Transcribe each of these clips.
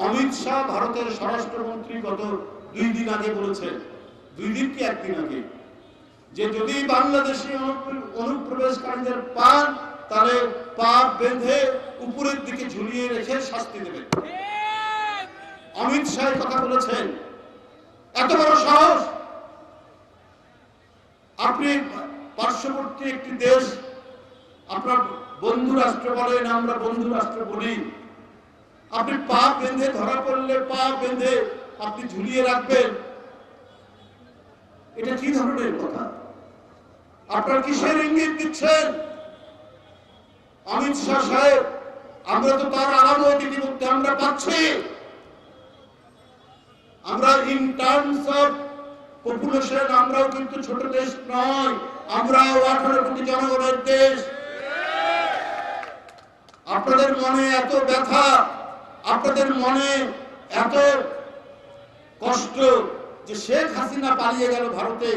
অমিত শাহ ভারতের স্বরাষ্ট্রমন্ত্রী গত দুই দিন আগে বলেছেন। দুই দিন কি একদিন আগে? যে যদি বাংলাদেশি অনুপ্র- অনুপ্রবেশকারীদের পান, তাহলে পা বেঁধে উপরের দিকে ঝুলিয়ে রেখে শাস্তি দেবে অমিত শাহ কথা বলেছেন। এত বড় সাহস! আপনি পার্শ্ববর্তী একটি দেশ, আপনার বন্ধু রাষ্ট্র বলেন, আমরা বন্ধু রাষ্ট্র বলি। আপনি পা বেঁধে ধরা পড়লে পা বেঁধে আপনি ঝুলিয়ে রাখবেন। এটা কি ধরনের কথা? আপনার কিসের ইঙ্গিত দিচ্ছেন? অমিত শাহ সাহেব, আমরা তো তার আলামত ইতিমধ্যে আমরা পাচ্ছি। আমরা ইন টার্মস অফ পপুলেশন আমরাও কিন্তু ছোট দেশ নয়, আমরাও আঠারো কোটি জনগণের দেশ। আপনাদের মনে এত ব্যথা? আপনাদের মনে এত কষ্ট যে শেখ হাসিনা পালিয়ে গেল ভারতে,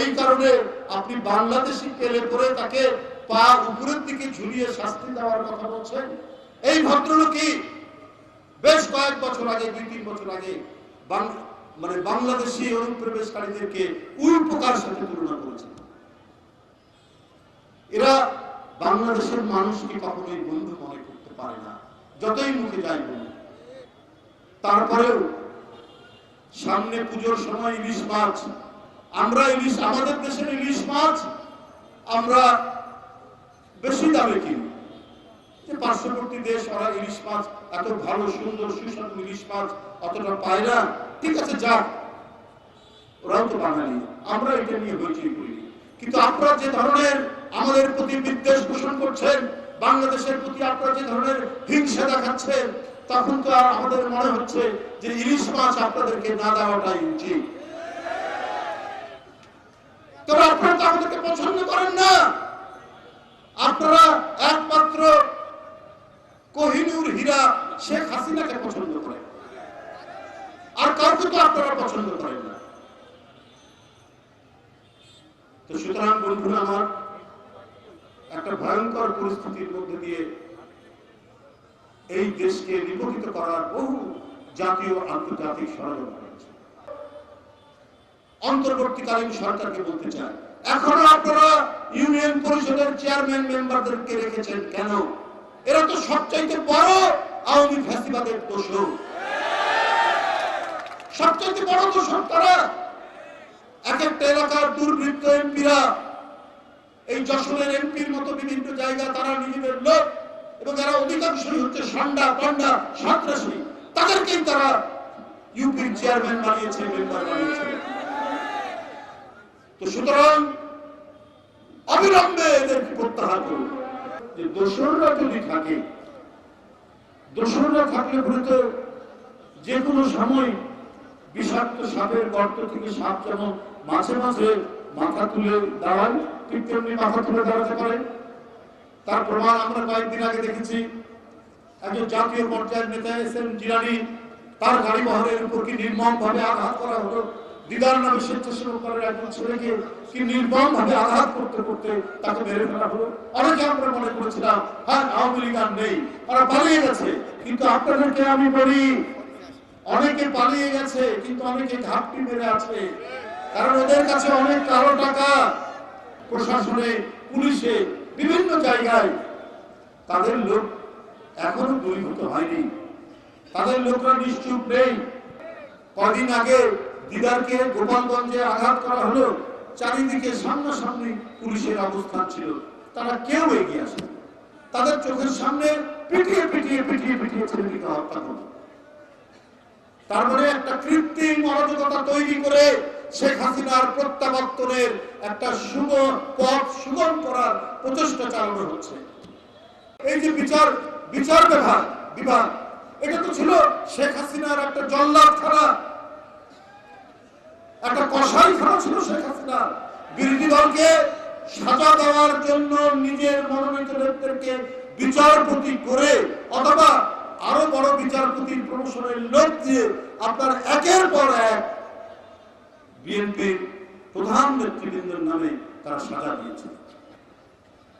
এই কারণে আপনি বাংলাদেশি পেলে করে তাকে পা উপরের দিকে ঝুলিয়ে শাস্তি দেওয়ার কথা বলছেন? এই ভদ্রলোকই বেশ কয়েক বছর আগে, দুই তিন বছর আগে মানে বাংলাদেশি অনুপ্রবেশকারীদেরকে উই পোকার সাথে তুলনা করেছে এরা বাংলাদেশের মানুষকে কখনোই বন্ধু মনে করতে পারে না, যতই মুখে যায় বলুন। তারপরেও সামনে পুজোর সময় ইলিশ মাছ, আমরা ইলিশ, আমাদের দেশের ইলিশ মাছ আমরা বেশি দামে কিনি। যে পার্শ্ববর্তী দেশ ওরা ইলিশ মাছ এত ভালো, সুন্দর, সুস্বাদু ইলিশ মাছ অতটা পায় না। ঠিক আছে ওরাও তো বাঙালি, আমরা এটা নিয়ে হইচই করি। কিন্তু আপনারা যে ধরনের আমাদের প্রতি বিদ্বেষ পোষণ করছেন, বাংলাদেশের প্রতি আপনারা যে ধরনের হিংসা দেখাচ্ছেন তখন তো আর আমাদের মনে হচ্ছে যে ইলিশ মাছ আপনাদেরকে না দেওয়াটাই উচিত। তবে আপনারা তো আমাদেরকে পছন্দ করেন না। আপনারা একমাত্র হীরা শেখ হাসিনাকে পছন্দ করেন। আর কাউকে তো আপনারা পছন্দ করেন না। তো সুতরাং বন্ধুরা আমার একটা ভয়ঙ্কর পরিস্থিতির মধ্যে দিয়ে এই দেশকে নিপতিত করার বহু জাতীয় আন্তর্জাতিক ষড়যন্ত্র অন্তর্বর্তীকালীন সরকারকে বলতে চাই, এখনও আপনারা ইউনিয়ন পরিষদের চেয়ারম্যান মেম্বারদেরকে রেখেছেন কেন? এরা তো সবচাইতে বড় আওয়ামী ফ্যাসিবাদের দোষক সবচাইতে বড় দোষক তারা। এক একটা এলাকার দুর্বৃত্ত এমপিরা, এই যশোরের এমপির মতো বিভিন্ন জায়গা তারা নিজেদের লোক এবং এরা অধিকাংশই হচ্ছে সান্ডা, পান্ডা সন্ত্রাসী তাদেরকেই তারা ইউপির চেয়ারম্যান বানিয়েছে, মেম্বার বানিয়েছে। তো সুতরাং অবিলম্বে এদেরকে প্রত্যাহার করুন। যে দোসররা যদি থাকে, দোসররা থাকলে পরে তো যে কোনো সময় বিষাক্ত সাপের গর্ত থেকে সাপ যেমন মাঝে মাঝে মাথা তুলে দাঁড়ায়, ঠিক তেমনি মাথা তুলে দাঁড়াতে পারে। তার প্রমাণ আমরা কয়েকদিন আগে দেখেছি। একজন জাতীয় পর্যায়ের নেতা এস এম জিরানি তার গাড়ি বহরের উপর কি নির্মম ভাবে আঘাত করা হলো দিদার নামে স্বেচ্ছাসেবক দলের একজন ছেলেকে কি নির্মম ভাবে আঘাত করতে করতে তাকে মেরে ফেলা হলো? অনেকে আমরা মনে করেছিলাম হ্যাঁ আওয়ামী লীগ নেই। ওরা পালিয়ে গেছে, কিন্তু আপনাদেরকে আমি বলি, অনেকে পালিয়ে গেছে, কিন্তু অনেকে ঘাপটি মেরে আছে। কারণ ওদের কাছে অনেক কালো টাকা। প্রশাসনে, পুলিশে বিভিন্ন জায়গায় তাদের লোক এখনও দূরীভূত হয়নি। তাদের লোকরা নিশ্চুপ নেই। কদিন আগে দিদারকে গোপালগঞ্জে আঘাত করা হলো চারিদিকে সামনাসামনি পুলিশের অবস্থান ছিল। তারা কেউ এগিয়ে আসে তাদের চোখের সামনে পিটিয়ে পিটিয়ে পিটিয়ে পিটিয়ে ছেলেটিকে হত্যা করল। তার মানে একটা কৃত্রিম অরাজকতা তৈরি করে শেখ হাসিনার প্রত্যাবর্তনের একটা শুভ পথ সুগম করার প্রচেষ্টা চালানো হচ্ছে। এই যে বিচার বিচার বিভাগ বিভাগ, এটা তো ছিল শেখ হাসিনার একটা জল্লাদখানা একটা কষাইখানা ছিল শেখ বিরোধী দলকে সাজা দেওয়ার জন্য নিজের মনোনীত বিচারপতি করে অথবা আরও বড় বিচারপতির প্রমোশনের লোক দিয়ে আপনার একের পর এক বিএনপির প্রধান নেতৃবৃন্দের নামে তারা সাজা দিয়েছে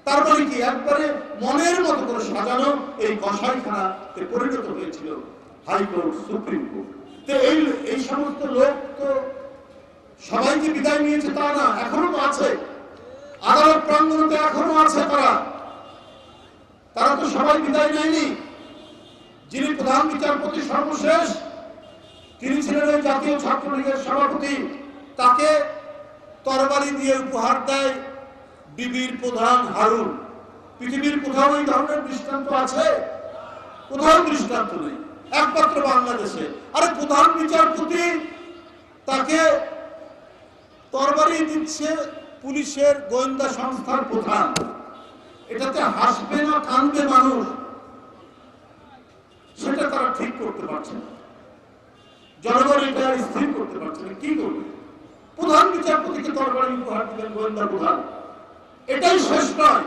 তারপরে কি? একবারে মনের মতো করে সাজানো এই কষাইখানাতে পরিণত হয়েছিল হাইকোর্ট, সুপ্রিম কোর্ট। এই এই সমস্ত লোক তো সবাইকে বিদায় নিয়েছে তা না, এখনও তো আছে। আদালত প্রাঙ্গণতে এখনও আছে তারা। তারা তো সবাই বিদায় নেয়নি। যিনি প্রধান বিচারপতি সর্বশেষ, তিনি ছিলেন জাতীয় ছাত্রলীগের সভাপতি। তাকে তরবারি দিয়ে উপহার দেয় বিবির প্রধান হারুন। পৃথিবীর কোথাও এই ধরনের দৃষ্টান্ত আছে? কোথাও দৃষ্টান্ত নেই। একমাত্র বাংলাদেশে। আরে প্রধান বিচারপতি তাকে তরবারি দিচ্ছে পুলিশের গোয়েন্দা সংস্থার প্রধান। এটাতে হাসবে না কানবে মানুষ। সেটা তারা ঠিক করতে পারছে না। জনগণ এটা স্থির করতে পারছে না। কি করবে? প্রধান বিচারপতিকে তরবারি উপহার দিলেন গোয়েন্দা প্রধান। এটাই শেষ নয়।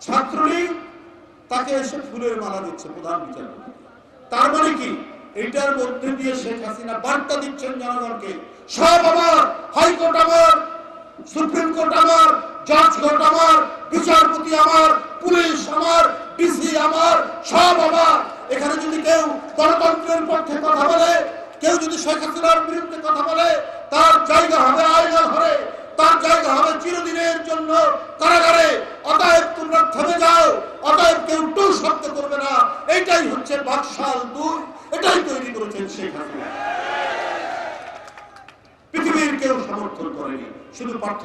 ছাত্রলীগ তাকে এসে ফুলের মালা দিচ্ছে, প্রধান বিচারপতি। তার মানে কি? এটার মধ্যে দিয়ে শেখ হাসিনা বার্তা দিচ্ছেন জনগণকে, সব আমার, হাইকোর্ট আমার, সুপ্রিম কোর্ট আমার, জাজ কোর্ট আমার, বিচারপতি আমার, পুলিশ আমার, ডিসি আমার, সব আমার। এখানে যদি কেউ গণতন্ত্রের পক্ষে কথা বলে কেউ যদি শেখ হাসিনার বিরুদ্ধে কথা বলে, তার জায়গা হবে আয়না ঘরে, তার জায়গা হবে চিরদিনের জন্য কারাগারে। অতএব তোমরা থেমে যাও, অতএব কেউ টু শব্দ করবে না। এইটাই হচ্ছে বাকশাল দুই, এটাই তৈরি করেছেন শেখ হাসিনা। পৃথিবীর কেউ সমর্থন করেনি, শুধু পার্থ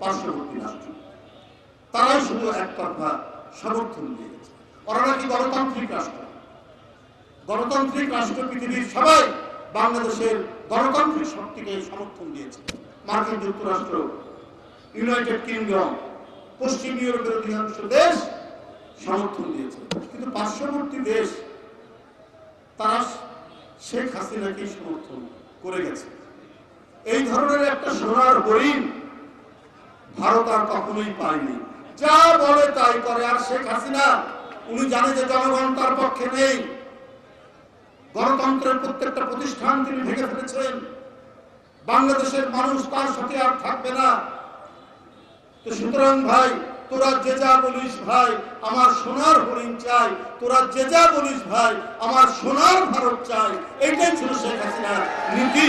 পার্শ্ববর্তী রাষ্ট্র। তারাই শুধু একতরফা সমর্থন দিয়েছে। ওরা নাকি গণতান্ত্রিক রাষ্ট্র। গণতান্ত্রিক রাষ্ট্র পৃথিবীর সবাই বাংলাদেশের গণতান্ত্রিক শক্তিকে সমর্থন দিয়েছে। মার্কিন যুক্তরাষ্ট্র, ইউনাইটেড কিংডম, পশ্চিম ইউরোপের অধিকাংশ দেশ সমর্থন দিয়েছে। কিন্তু পার্শ্ববর্তী দেশ, তারা শেখ হাসিনাকে সমর্থন করে গেছে। এই ধরনের একটা সোনার হরিণ ভারত আর কখনোই পায়নি। যা বলে তাই করে। আর শেখ হাসিনা, উনি জানে যে জনগণ তার পক্ষে নেই। গণতন্ত্রের প্রত্যেকটা প্রতিষ্ঠান তিনি ভেঙে ফেলেছেন। বাংলাদেশের মানুষ তার সাথে আর থাকবে না। তো সুতরাং ভাই, তোরা যে যা বলিস ভাই, আমার সোনার হরিণ চাই। তোরা যে যা বলিস ভাই, আমার সোনার ভারত চাই। এইটাই ছিল শেখ হাসিনার নীতি।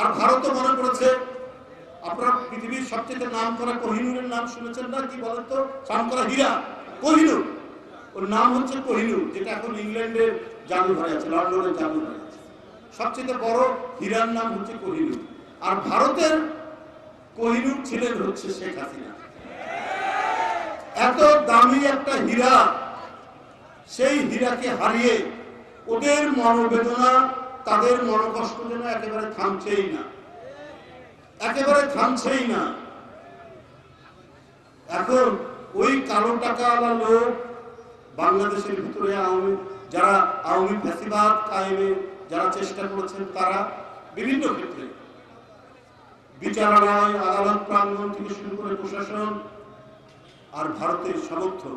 আর ভারতও মনে করেছে আপনারা পৃথিবীর সবচেয়ে নাম করা কোহিনুরের নাম শুনেছেন না কি বলেন তো নাম করা হীরা, কোহিনুর। ওর নাম হচ্ছে কোহিনুর যেটা এখন ইংল্যান্ডের জাদুঘরে আছে, লন্ডনের জাদুঘরে আছে। সবচেয়ে বড় হীরার নাম হচ্ছে কোহিনুর আর ভারতের কোহিনুর ছিলেন হচ্ছে শেখ হাসিনা। এত দামি একটা হীরা, সেই হীরাকে হারিয়ে ওদের মনোবেদনা, তাদের মনোকষ্ট যেন একেবারে থামছেই না। একেবারে থামছেই না। এখন ওই কালো টাকাওয়ালা লোক বাংলাদেশের ভিতরে আওয়ামী, যারা আওয়ামী ফ্যাসিবাদ কায়েমে যারা চেষ্টা করেছেন, তারা বিভিন্ন ক্ষেত্রে বিচারালয় আদালত প্রাঙ্গণ থেকে শুরু করে প্রশাসন আর ভারতের সমর্থন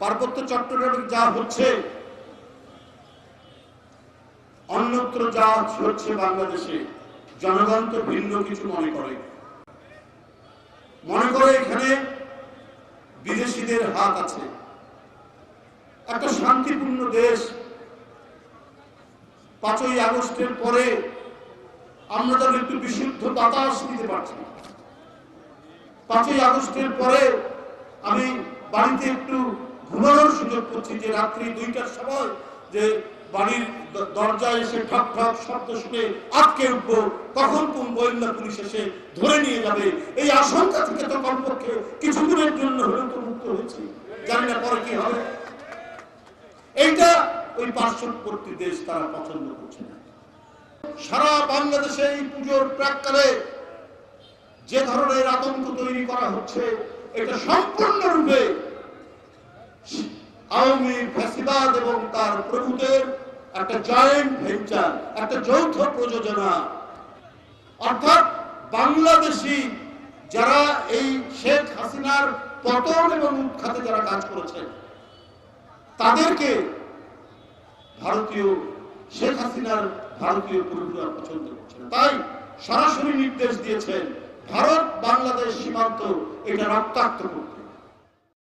পার্বত্য চট্টগ্রামে যা হচ্ছে, অন্যত্র যা হচ্ছে বাংলাদেশে, জনগণ তো ভিন্ন কিছু মনে করে। মনে করে এখানে বিদেশিদের হাত আছে। একটা শান্তিপূর্ণ দেশ, পাঁচই আগস্টের পরে আমরা যেন একটু বিশুদ্ধ বাতাস নিতে পারছি পাঁচই আগস্টের পরে আমি বাড়িতে একটু ঘুমানোর সুযোগ করছি যে রাত্রি দুইটার সময় যে বাড়ির দরজায় এসে ঠক ঠক শব্দ শুনে আটকে উঠবো কখন কোন গোয়েন্দা পুলিশ এসে ধরে নিয়ে যাবে? এই আশঙ্কা থেকে তো কমপক্ষে কিছুদিনের জন্য হলেও তো মুক্ত হয়েছি। জানি না পরে কি হবে। এইটা ওই পার্শ্ববর্তী দেশ তারা পছন্দ করছে না। সারা বাংলাদেশে এই পুজোর প্রাককালে যে ধরনের আতঙ্ক তৈরি করা হচ্ছে, এটা সম্পূর্ণরূপে আওয়ামী ফ্যাসিবাদ এবং তার প্রভুদের একটা জয়েন্ট ভেঞ্চার একটা যৌথ প্রযোজনা। অর্থাৎ বাংলাদেশি যারা এই শেখ হাসিনার পতন এবং উৎখাতে যারা কাজ করেছেন তাদেরকে ভারতীয় শেখ হাসিনার ভারতীয় পুরুষরা পছন্দ করছে না। তাই সরাসরি নির্দেশ দিয়েছেন ভারত বাংলাদেশ সীমান্ত এটা রক্তাক্ত করতে।